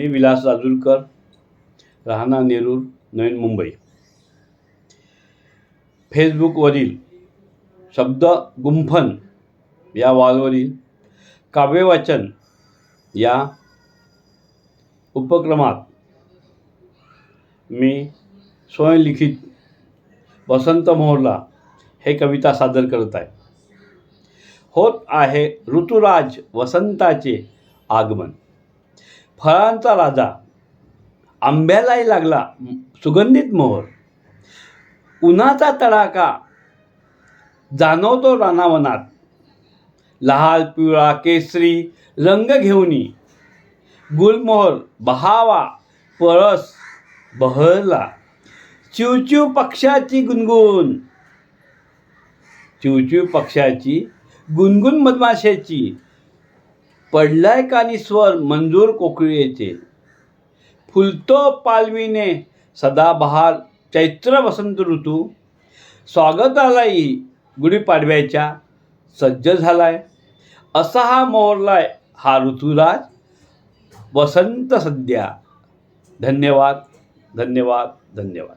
मी विलास राजूरकर राहणार नेरूर नवीन मुंबई. फेसबुकवरील शब्द गुंफन या वॉलवरील काव्यवाचन या उपक्रमात मी स्वयंलिखित वसंत मोहरला हे कविता सादर करत आहे. होत आहे ऋतुराज वसंताचे आगमन. फळांचा राजा. आंब्यालाही लागला सुगंधित मोहर. उन्हाचा तडाका जाणवतो रानावनात. लाल पिवळा केसरी रंग घेऊनी गुलमोहर बहावा पळस बहरला. चिवचिव पक्षाची गुणगुण चिवचिव पक्षाची गुणगुण मधमाशाची. पडलाय कानी स्वर मंजूर कोकिळेचे फुलतो पालवीने सदाबहार चैत्र वसंत ऋतू. स्वागतालाही गुढीपाडव्याच्या सज्ज झालाय. असा हा मोहरलाय हा ऋतुराज. वसंत सध्या. धन्यवाद धन्यवाद धन्यवाद.